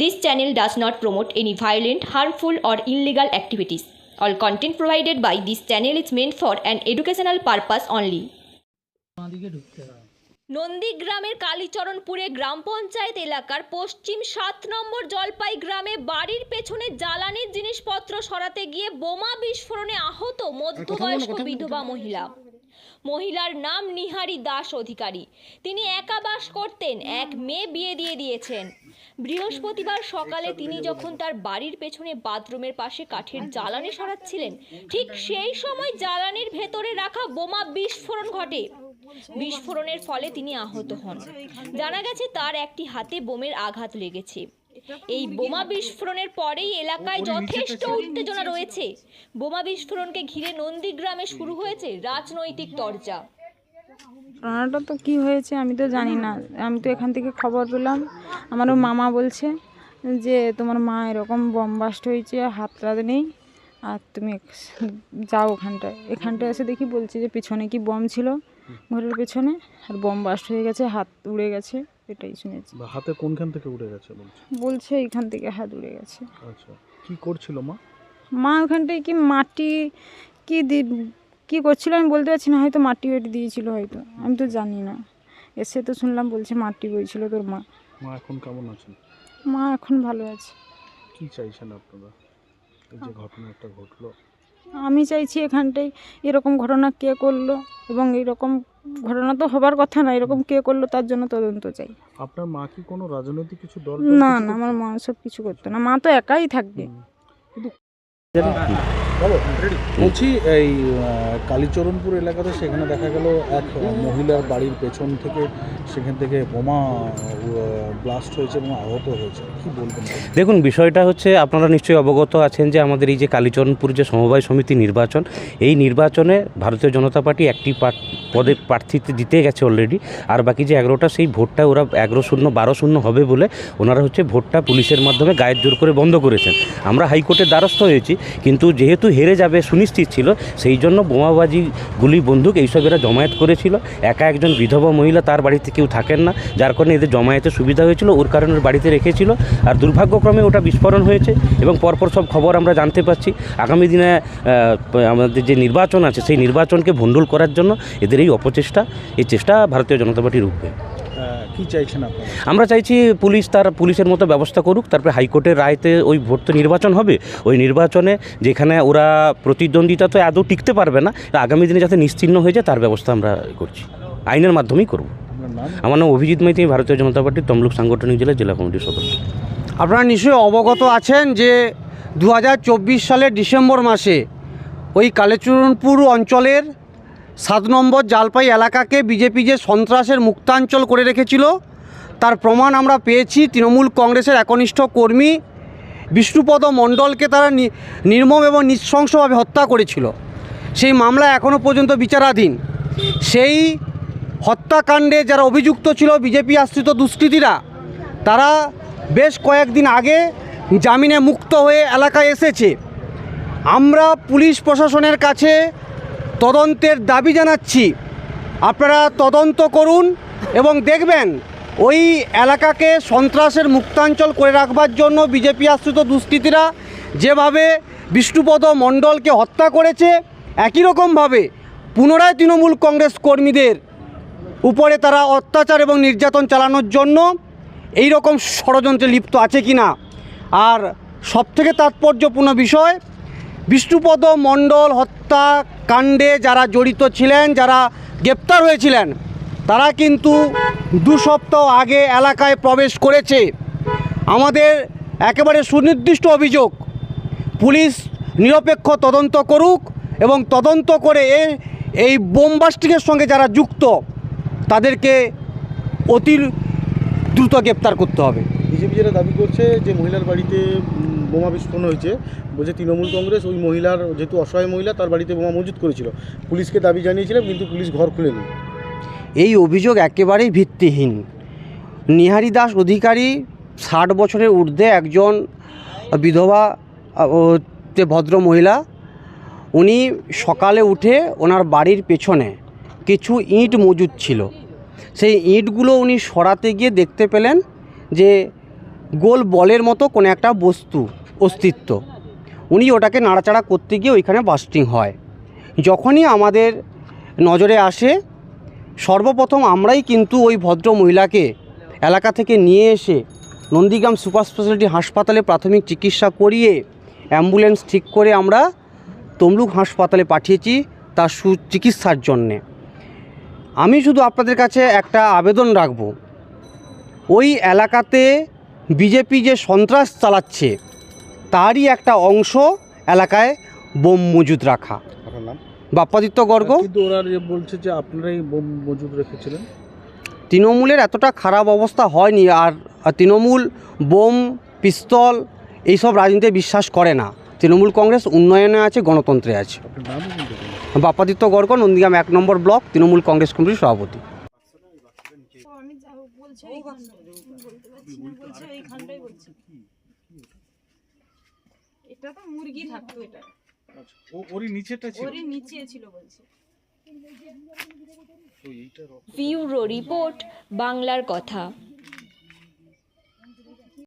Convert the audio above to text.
This channel does not promote any violent harmful or illegal activities all content provided by this channel is meant for an educational purpose only নন্দীগ্রামের কালীচরণপুরে গ্রাম পঞ্চায়েত এলাকার পশ্চিম সাত নম্বর জলপাই গ্রামে বাড়ির পেছনে জ্বালানির জিনিসপত্র সরাতে গিয়ে বোমা বিস্ফোরণে আহত মধ্যবয়স্ক বিধবা মহিলা। মহিলার নাম নিহারি দাস অধিকারী। তিনি একা বাস করতেন এক মেয়ে বিয়ে দিয়ে দিয়েছেন। বৃহস্পতিবার সকালে তিনি যখন তার বাড়ির পেছনে বাথরুমের পাশে কাঠের জ্বালানি সরাচ্ছিলেন ঠিক সেই সময় জ্বালানির ভেতরে রাখা বোমা বিস্ফোরণ ঘটে। বিস্ফোরণের ফলে তিনি আহত হন। জানা গেছে তার একটি হাতে বোমের আঘাত লেগেছে। এই বোমা বিস্ফোরণের পরেই এলাকায় যথেষ্ট উত্তেজনা রয়েছে। বোমা বিস্ফোরণকে ঘিরে নন্দীগ্রামে শুরু হয়েছে রাজনৈতিক চর্চা ঘটনাটা তো কি হয়েছে আমি তো জানি না। আমি তো এখান থেকে খবর পেলাম। আমারও মামা বলছে যে তোমার মা এরকম বম বাস্ট হয়েছে হাতটা নেই। আর তুমি যাও ওখানটায়। এখানটায় এসে দেখি বলছে যে পেছনে কি বম ছিল? ঘরের পেছনে। আর বম বাস্ট হয়ে গেছে হাত উড়ে গেছে। এটাই শুনেছি। বা হাতে কোনখান থেকে উড়ে গেছে বলছে? বলছে এখান থেকে হাত উড়ে গেছে। আচ্ছা কি করছিল মা? মা ওখানটায় কি মাটি কি দি কী করছিল আমি বলতে পারছি না হয়তো মাটি ওটি দিয়েছিল হয়তো আমি তো জানি না। এসে তো শুনলাম বলছে মাটি বইছিল তোর মা। মা এখন কেমন আছেন? মা এখন ভালো আছে। কি চাইছেন আপনারা? এই যে ঘটনা একটা ঘটলো। আমি চাইছি এখানটায় এরকম ঘটনা কে করল এবং এরকম ঘটনা তো হবার কথা না এরকম কে করল তার জন্য তদন্ত চাই। আপনার মা কি কোনো রাজনৈতিক কিছু দল না না আমার মা সব কিছু করতো না মা তো একাই থাকবে। বলছি এই কালীচরণপুর এলাকাতে সেখানে দেখা গেল এক মহিলার বাড়ির পেছন থেকে সেখান থেকে বোমা ব্লাস্ট হয়েছে এবং আহত হয়েছে। কি বলবেন? দেখুন বিষয়টা হচ্ছে আপনারা নিশ্চয়ই অবগত আছেন যে আমাদের এই যে কালীচরণপুর যে সমবায় সমিতি নির্বাচন এই নির্বাচনে ভারতীয় জনতা পার্টি একটি পদে প্রার্থীতে জিতে গেছে অলরেডি আর বাকি যে এগারোটা সেই ভোটটা ওরা এগারো শূন্য বারো শূন্য হবে বলে ওনারা হচ্ছে ভোটটা পুলিশের মাধ্যমে গায়ের জোর করে বন্ধ করেছেন। আমরা হাইকোর্টের দ্বারস্থ হয়েছি কিন্তু যেহেতু হেরে যাবে সুনিশ্চিত ছিল সেই জন্য বোমাবাজি গুলি বন্দুক এইসব এরা জমায়েত করেছিল। একা একজন বিধবা মহিলা তার বাড়িতে কেউ থাকেন না যার কারণে এদের জমায়েতে সুবিধা হয়েছিল ওর কারণে বাড়িতে রেখেছিল। আর দুর্ভাগ্যক্রমে ওটা বিস্ফোরণ হয়েছে এবং পরপর সব খবর আমরা জানতে পাচ্ছি আগামী দিনে আমাদের যে নির্বাচন আছে সেই নির্বাচনকে ভণ্ডুল করার জন্য এদের এই অপচেষ্টা এই চেষ্টা ভারতীয় জনতা পার্টি রুখবে আহ, কি চাইছেন আপনারা? আমরা চাইছি পুলিশ তার পুলিশের মতো ব্যবস্থা করুক তারপরে হাইকোর্টের রায়তে ওই ভোট তো নির্বাচন হবে। ওই নির্বাচনে যেখানে ওরা প্রতিদ্বন্দ্বিতা তো আদৌ টিকতে পারবে না আগামী দিনে যাতে নিশ্চিহ্ন হয়ে যায় তার ব্যবস্থা আমরা করছি। আইনের মাধ্যমেই করব। আমার নাম অভিজিৎ মাইতি ভারতীয় জনতা পার্টির তমলুক সাংগঠনিক জেলার জেলা কমিটির সদস্য। আপনারা নিশ্চয়ই অবগত আছেন যে দু হাজার চব্বিশ সালের ডিসেম্বর মাসে ওই কালেচরণপুর অঞ্চলের সাত নম্বর জালপাই এলাকাকে বিজেপি যে সন্ত্রাসের মুক্তাঞ্চল করে রেখেছিল, তার প্রমাণ আমরা পেয়েছি তৃণমূল কংগ্রেসের একনিষ্ঠ কর্মী বিষ্ণুপদ মণ্ডলকে তারা নির্মম এবং নৃশংসভাবে হত্যা করেছিল। সেই মামলা এখনও পর্যন্ত বিচারাধীন। সেই হত্যাকাণ্ডে যারা অভিযুক্ত ছিল বিজেপি আশ্রিত দুষ্কৃতীরা, তারা বেশ কয়েকদিন আগে জামিনে মুক্ত হয়ে এলাকায় এসেছে। আমরা পুলিশ প্রশাসনের কাছে তদন্তের দাবি জানাচ্ছি। আপনারা তদন্ত করুন এবং দেখবেন ওই এলাকাকে সন্ত্রাসের মুক্তাঞ্চল করে রাখবার জন্য বিজেপি আশ্রিত দুষ্কৃতীরা যেভাবে বিষ্ণুপদ মণ্ডলকে হত্যা করেছে, একই রকমভাবে পুনরায় তৃণমূল কংগ্রেস কর্মীদের উপরে তারা অত্যাচার এবং নির্যাতন চালানোর জন্য এই রকম ষড়যন্ত্রে লিপ্ত আছে কি না? আর সবথেকে তাৎপর্যপূর্ণ বিষয়, বিষ্ণুপদ মণ্ডল হত্যাকাণ্ডে যারা জড়িত ছিলেন, যারা গ্রেপ্তার হয়েছিলেন, তারা কিন্তু দু সপ্তাহ আগে এলাকায় প্রবেশ করেছে। আমাদের একেবারে সুনির্দিষ্ট অভিযোগ, পুলিশ নিরপেক্ষ তদন্ত করুক এবং তদন্ত করে এই বোমবাস্টিংয়ের সঙ্গে যারা যুক্ত, তাদেরকে অতি দ্রুত গ্রেপ্তার করতে হবে। বিজেপি যারা দাবি করছে যে মহিলার বাড়িতে বোমা বিস্ফোরণ হয়েছে বলছে তৃণমূল কংগ্রেস ওই মহিলার যেহেতু অসহায় মহিলা, তার বাড়িতে বোমা মজুত করেছিল। পুলিশকে দাবি জানিয়েছিলাম, কিন্তু পুলিশ ঘর খুলেনি এই অভিযোগ একেবারেই ভিত্তিহীন। নিহারি দাস অধিকারী ষাট বছরের ঊর্ধ্বে একজন বিধবা ভদ্র মহিলা, উনি সকালে উঠে ওনার বাড়ির পেছনে কিছু ইট মজুদ ছিল। সেই ইটগুলো উনি সরাতে গিয়ে দেখতে পেলেন যে গোল বলের মতো কোনো একটা বস্তু, অস্তিত্ব। উনি ওটাকে নাড়াচাড়া করতে গিয়ে ওইখানে বাস্টিং হয়। যখনই আমাদের নজরে আসে, সর্বপ্রথম আমরাই কিন্তু ওই ভদ্র মহিলাকে এলাকা থেকে নিয়ে এসে নন্দীগ্রাম সুপার স্পেশালিটি হাসপাতালে প্রাথমিক চিকিৎসা করিয়ে অ্যাম্বুলেন্স ঠিক করে আমরা তমলুক হাসপাতালে পাঠিয়েছি তার সুচিকিৎসার জন্যে। আমি শুধু আপনাদের কাছে একটা আবেদন রাখব। ওই এলাকাতে বিজেপি যে সন্ত্রাস চালাচ্ছে তারই একটা অংশ এলাকায় বোম মজুদ রাখা। বাপ্পাদিত্য গর্গ। কিন্তু ওরা যে বলছে যে আপনারাই বোম মজুদ রেখেছিলেন। তৃণমূলের এতটা খারাপ অবস্থা হয়নি আর তৃণমূল বোম পিস্তল এইসব রাজনীতিতে বিশ্বাস করে না। তৃণমূল কংগ্রেস উন্নয়নে আছে গণতন্ত্রে আছে। বাপ্পাদিত্য গর্গ নন্দীগ্রাম এক নম্বর ব্লক তৃণমূল কংগ্রেস কমিটির সভাপতি। এটা? তো মুরগি থাকতো এটা। আচ্ছা, ও ওরই নিচেটা ছিল? ওরই নিচে ছিল বলছে। তো এইটা রক্ত ব্যুরো রিপোর্ট বাংলার কথা।